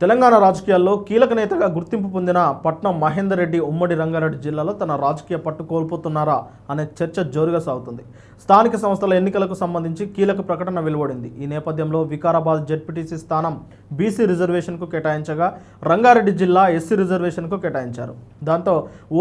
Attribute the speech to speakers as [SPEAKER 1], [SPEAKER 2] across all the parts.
[SPEAKER 1] తెలంగాణ రాజకీయాల్లో కీలక నేతగా గుర్తింపు పొందిన పట్నం మహేందర్ రెడ్డి ఉమ్మడి రంగారెడ్డి జిల్లాలో తన రాజకీయ పట్టు కోల్పోతున్నారా అనే చర్చ జోరుగా సాగుతుంది. స్థానిక సంస్థల ఎన్నికలకు సంబంధించి కీలక ప్రకటన వెలువడింది. ఈ నేపథ్యంలో వికారాబాద్ జెడ్పీటీసీ స్థానం బీసీ రిజర్వేషన్కు కేటాయించగా రంగారెడ్డి జిల్లా ఎస్సీ రిజర్వేషన్కు కేటాయించారు. దాంతో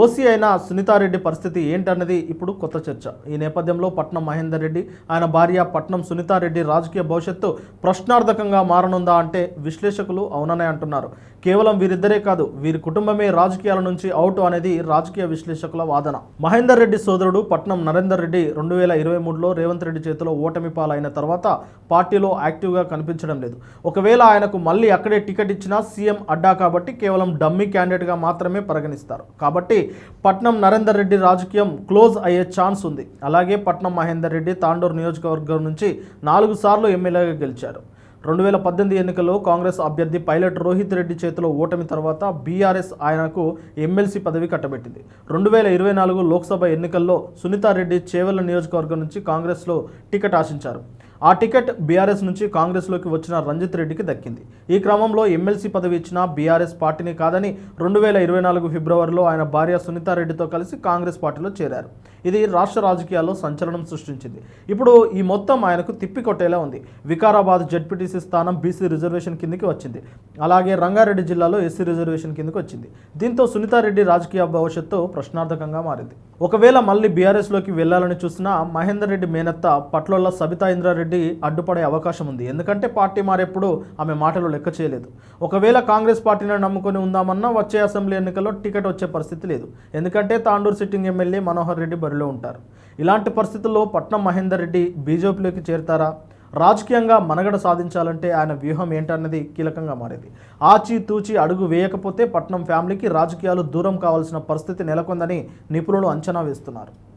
[SPEAKER 1] ఓసీ అయిన సునీతారెడ్డి పరిస్థితి ఏంటన్నది ఇప్పుడు కొత్త చర్చ. ఈ నేపథ్యంలో పట్నం మహేందర్ రెడ్డి ఆయన భార్య పట్నం సునీతారెడ్డి రాజకీయ భవిష్యత్తు ప్రశ్నార్థకంగా మారనుందా అంటే విశ్లేషకులు అవుననే అంటున్నారు. కేవలం వీరిద్దరే కాదు వీరి కుటుంబమే రాజకీయాల నుంచి అవుట్ అనేది రాజకీయ విశ్లేషకుల వాదన. మహేందర్ రెడ్డి సోదరుడు పట్నం నరేందర్ రెడ్డి రెండు వేల ఇరవై మూడులో రేవంత్ రెడ్డి చేతిలో ఓటమి పాలైన తర్వాత పార్టీలో యాక్టివ్గా కనిపించడం లేదు. ఒకవేళ ఆయనకు మళ్ళీ అక్కడే టికెట్ ఇచ్చినా సీఎం అడ్డా కాబట్టి కేవలం డమ్మీ క్యాండిడేట్గా మాత్రమే పరిగణిస్తారు. కాబట్టి పట్నం నరేందర్ రెడ్డి రాజకీయం క్లోజ్ అయ్యే ఛాన్స్ ఉంది. అలాగే పట్నం మహేందర్ రెడ్డి తాండూరు నియోజకవర్గం నుంచి నాలుగు సార్లు ఎమ్మెల్యేగా గెలిచారు. రెండు వేల పద్దెనిమిది ఎన్నికల్లో కాంగ్రెస్ అభ్యర్థి పైలట్ రోహిత్ రెడ్డి చేతిలో ఓటమి తర్వాత బీఆర్ఎస్ ఆయనకు ఎమ్మెల్సీ పదవి కట్టబెట్టింది. రెండు వేల ఇరవై నాలుగు లోక్సభ ఎన్నికల్లో సునీతారెడ్డి చేవెళ్ళ నియోజకవర్గం నుంచి కాంగ్రెస్లో టికెట్ ఆశించారు. ఆ టికెట్ బీఆర్ఎస్ నుంచి కాంగ్రెస్లోకి వచ్చిన రంజిత్ రెడ్డికి దక్కింది. ఈ క్రమంలో ఎమ్మెల్సీ పదవి ఇచ్చిన బీఆర్ఎస్ పార్టీని కాదని రెండు వేల ఇరవై నాలుగు ఫిబ్రవరిలో ఆయన భార్య సునీతారెడ్డితో కలిసి కాంగ్రెస్ పార్టీలో చేరారు. ఇది రాష్ట్ర రాజకీయాల్లో సంచలనం సృష్టించింది. ఇప్పుడు ఈ మొత్తం ఆయనకు తిప్పికొట్టేలా ఉంది. వికారాబాద్ జడ్పీటీసీ స్థానం బీసీ రిజర్వేషన్ కిందకి వచ్చింది. అలాగే రంగారెడ్డి జిల్లాలో ఎస్సీ రిజర్వేషన్ కిందకి వచ్చింది. దీంతో సునీతారెడ్డి రాజకీయ భవిష్యత్తు ప్రశ్నార్థకంగా మారింది. ఒకవేళ మళ్ళీ బీఆర్ఎస్లోకి వెళ్ళాలని చూసినా మహేందర్ రెడ్డి మేనత్త పట్లోళ్ళ సబితా ఇంద్రారెడ్డి అడ్డుపడే అవకాశం ఉంది. ఎందుకంటే పార్టీ మారేప్పుడు ఆమె మాటలు లెక్క చేయలేదు. ఒకవేళ కాంగ్రెస్ పార్టీని నమ్ముకొని ఉందామన్నా వచ్చే అసెంబ్లీ ఎన్నికల్లో టికెట్ వచ్చే పరిస్థితి లేదు. ఎందుకంటే తాండూరు సిట్టింగ్ ఎమ్మెల్యే మనోహర్ రెడ్డి బరిలో ఉంటారు. ఇలాంటి పరిస్థితుల్లో పట్నం మహేందర్ రెడ్డి బీజేపీలోకి చేరతారా? రాజకీయంగా మనగడ సాధించాలంటే ఆయన వ్యూహం ఏంటన్నది కీలకంగా మారింది. ఆచి తూచి అడుగు వేయకపోతే పట్నం ఫ్యామిలీకి రాజకీయాలు దూరం కావాల్సిన పరిస్థితి నెలకొందని నిపుణులు అంచనా వేస్తున్నారు.